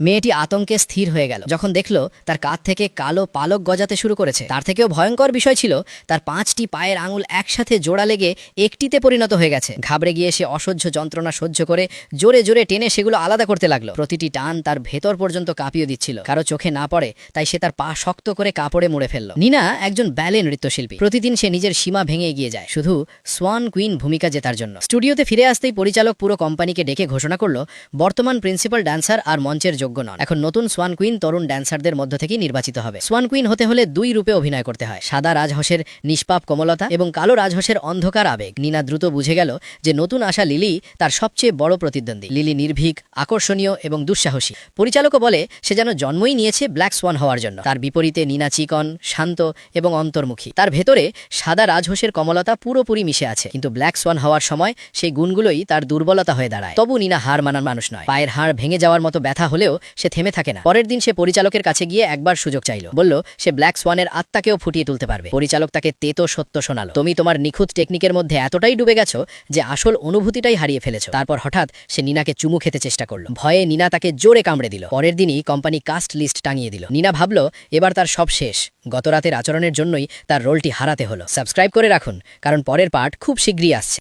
মেয়েটি আতঙ্কে স্থির হয়ে গেল। যখন দেখল তার কাঁধ থেকে কালো পালক গজাতে শুরু করেছে, তার থেকেও ভয়ঙ্কর বিষয় ছিল তার পাঁচটি পায়ের আঙুল একসাথে জোড়া লেগে একটিতে পরিণত হয়ে গেছে। ঘাবড়ে গিয়ে সে অসহ্য যন্ত্রণা সহ্য করে জোরে জোরে টেনে সেগুলো আলাদা করতে লাগল। প্রতিটি টান তার ভেতর পর্যন্ত কাঁপিয়ে দিচ্ছিল। কারও চোখে না পড়ে, তাই সে তার পা শক্ত করে কাপড়ে মুড়ে ফেলল। নিনা একজন ব্যালে নৃত্যশিল্পী। প্রতিদিন সে নিজের সীমা ভেঙে এগিয়ে যায়, শুধু সোয়ান কুইন ভূমিকা জেতার জন্য। স্টুডিওতে ফিরে আসতেই পরিচালক পুরো কোম্পানিকে ডেকে ঘোষণা করল, বর্তমান প্রিন্সিপাল ড্যান্সার আর মঞ্চের যোগ্য নন। এখন নতুন সোয়ান কুইন তরুণ ড্যান্সারদের মধ্য থেকেই নির্বাচিত হবে। সোয়ান কুইন হতে হলে দুই রূপে অভিনয় করতে হয়। সাদা রাজহঁসের নিষ্পাপ কোমলতা এবং কালো রাজহঁসের অন্ধকার আবেগ। নিনা দ্রুত বুঝে গেল যে নতুন আসা লিলি তার সবচেয়ে বড় প্রতিদ্বন্দ্বী। লিলি নির্ভীক, আকর্ষণীয় এবং দুঃসাহসী। পরিচালকও বলে সে যেন জন্মই নিয়েছে ব্ল্যাক সোয়ান হওয়ার জন্য। তার বিপরীতে নিনা চিকন, শান্ত এবং অন্তর্মুখী। তার ভেতরে সাদা রাজহঁসের কমলতা পুরোপুরি মিশে আছে। কিন্তু ব্ল্যাক সোয়ান হওয়ার সময় সেই গুণগুলোই তার দুর্বলতা হয়ে দাঁড়ায়। তবু নিনা হার মানার মানুষ নয়। পায়ের হাড় ভেঙে যাওয়ার মতো ব্যথা হলেও সে থেমে থাকে না। পরের দিন সে পরিচালকের কাছে গিয়ে একবার সুযোগ চাইল। বলল, সে ব্ল্যাক সোয়ানের আত্মাকেও ফুটিয়ে তুলতে পারবে। পরিচালক তাকে তেতো সত্য শোনালো। তুমি তোমার নিখুঁত টেকনিকের মধ্যে এতটাই ডুবে গেছো যে আসল অনুভূতিটাই হারিয়ে ফেলেছো। তারপর হঠাৎ সে নিনাকে চুমু খেতে চেষ্টা করল। ভয়ে নিনা তাকে জোরে কামড়ে দিল। পরের দিনই কোম্পানি কাস্ট লিস্ট টাঙিয়ে দিল। নিনা ভাবল, এবার তার সব শেষ। গত রাতের আচরণের জন্যই তার রোলটি হারাতে হলো। সাবস্ক্রাইব করে রাখুন, কারণ পরের পার্ট খুব শীঘ্রই আসছে।